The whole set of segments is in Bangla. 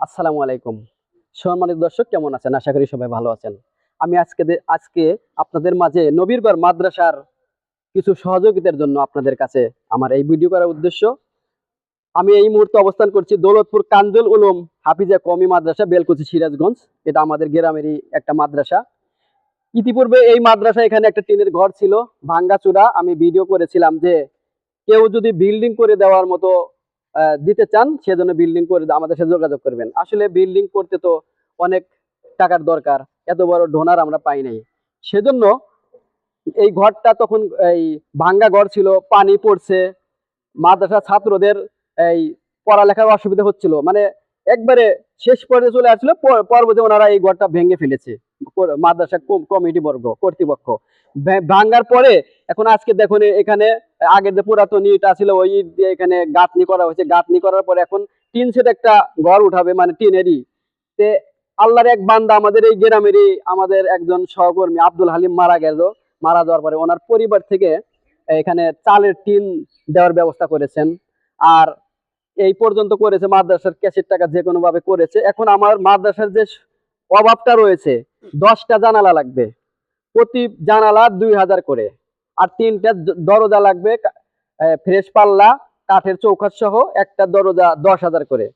আসসালামু আলাইকুম। সম্মানিত দর্শক, কেমন আছেন? আশা করি সবাই ভালো আছেন। আমি আজকে আজকে আপনাদের মাঝে নবীরগড় মাদ্রাসার কিছু সহযোগিতার জন্য আপনাদের কাছে আমার এই ভিডিও করার উদ্দেশ্য। আমি এই মুহূর্তে অবস্থান করছি দৌলতপুর কাঞ্জুল উলুম হাফিজা কমি মাদ্রাসা, বেলকুচি সিরাজগঞ্জ। এটা আমাদের গ্রামেরই একটা মাদ্রাসা। ইতিপূর্বে এই মাদ্রাসা এখানে একটা টিনের ঘর ছিল ভাঙ্গাচুরা আমি ভিডিও করেছিলাম যে কেউ যদি বিল্ডিং করে দেওয়ার মতো দিতে চান, সেজন্য বিল্ডিং করে আমাদের সাথে যোগাযোগ করবেন। আসলে বিল্ডিং করতে তো অনেক টাকার দরকার, এত বড় ডোনার আমরা পাই নাই। সেজন্য এই ঘরটা তখন এই ভাঙ্গা ঘর ছিল, পানি পড়ছে, মাদ্রাসা ছাত্রদের এই পড়ালেখার অসুবিধা হচ্ছিল। মানে একবারে শেষ পর্যায়ে চলে আসছিল পর- পরবর্তী ওনারা এই ঘরটা ভেঙে ফেলেছে। মাদ্রাসা কমিটি বর্গ কর্তৃপক্ষ। ভাঙ্গার পরে এখন আজকে দেখুন এখানে আগের যে পুরাতন ইট ছিল, ওই ইট দিয়ে এখানে গাঁথনি করা হয়েছে। গাঁথনি করার পরে এখন টিন সেট একটা ঘর উঠাবে মানে টিনেরই। তে আল্লাহর এক বান্দা আমাদের এই গ্রামেরই আমাদের একজন সহকর্মী আব্দুল হালিম মারা গেল। মারা যাওয়ার পরে ওনার পরিবার থেকে এখানে চালের টিন দেওয়ার ব্যবস্থা করেছেন। আর এই পর্যন্ত করেছে, মাদ্রাসার ক্যাশের টাকা যে কোনো ভাবে করেছে। এখন আমার মাদ্রাসার যে অভাবটা রয়েছে, দশটা জানালা লাগবে। প্রতি জানালা দুই হাজার করে। আর তিনটা দরজা লাগবে ফ্রেশ পাল্লা, কাঠের চৌকাঠ সহ একটা দরজা দশ হাজার করে।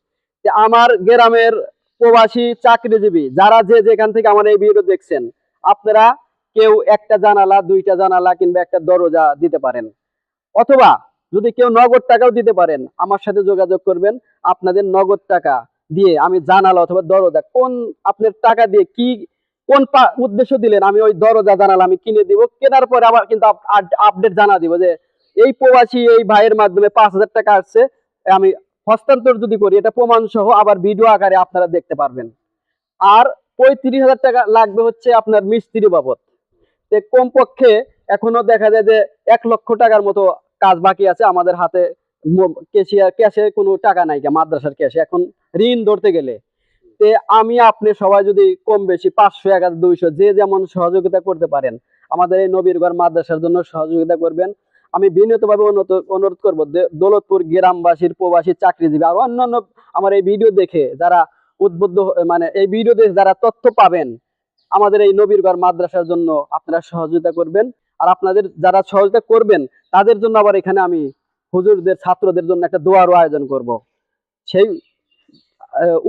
আমার গ্রামের প্রবাসী চাকরিজীবী, যারা যে যেখান থেকে আমার এই ভিডিও দেখছেন, আপনারা কেউ একটা জানালা, দুইটা জানালা কিংবা একটা দরজা দিতে পারেন। অথবা যদি কেউ নগদ টাকাও দিতে পারেন, আমার সাথে যোগাযোগ করবেন। আপনাদের নগদ টাকা দিয়ে আমি জানালা অথবা দরজা কোন, আপনার টাকা দিয়ে কি কোন উদ্দেশ্য দিলেন? আমি ওই দরজা জানালা আমি কিনে দিব, কেনার পরে আবার কিন্তু আপডেট জানা দিব যে এই প্রবাসী, এই ভাইয়ের মাধ্যমে পাঁচ হাজার টাকা আসছে, আমি হস্তান্তর যদি করি, এটা প্রমাণ সহ আবার ভিডিও আকারে আপনারা দেখতে পারবেন। আর পঁয়ত্রিশ হাজার টাকা লাগবে হচ্ছে আপনার মিস্ত্রি বাবদ। কমপক্ষে এখনও দেখা যায় যে এক লক্ষ টাকার মতো কাজ বাকি আছে, আমাদের হাতে ক্যাশিয়ার ক্যাশে কোনো টাকা নাই, মাদ্রাসার ক্যাশে এখন ঋণ ধরতে গেলে তে আমি আপনি সবাই যদি কম বেশি পাঁচশো, এক হাজার, দুইশো, যে যেমন সহযোগিতা করতে পারেন, আমাদের এই নবীরগড় মাদ্রাসার জন্য সহযোগিতা করবেন। আমি বিনীতভাবে অনুরোধ করব দৌলতপুর গ্রামবাসীর প্রবাসী চাকরিজীবী আর অন্যান্য আমার এই ভিডিও দেখে যারা উদ্বুদ্ধ মানে এই ভিডিও দেখে যারা তথ্য পাবেন, আমাদের এই নবীরগড় মাদ্রাসার জন্য আপনারা সহযোগিতা করবেন। আর আপনাদের যারা সহযোগিতা করবেন, তাদের জন্য আবার এখানে আমি হুজুরদের, ছাত্রদের জন্য একটা দোয়ারও আয়োজন করব। সেই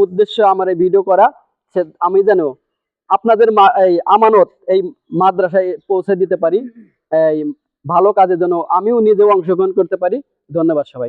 উদ্দেশ্য আমার এই ভিডিও করা, সে আমি যেন আপনাদের এই আমানত এই মাদ্রাসায় পৌঁছে দিতে পারি, এই ভালো কাজে যেন আমিও নিজেও অংশগ্রহণ করতে পারি। ধন্যবাদ সবাই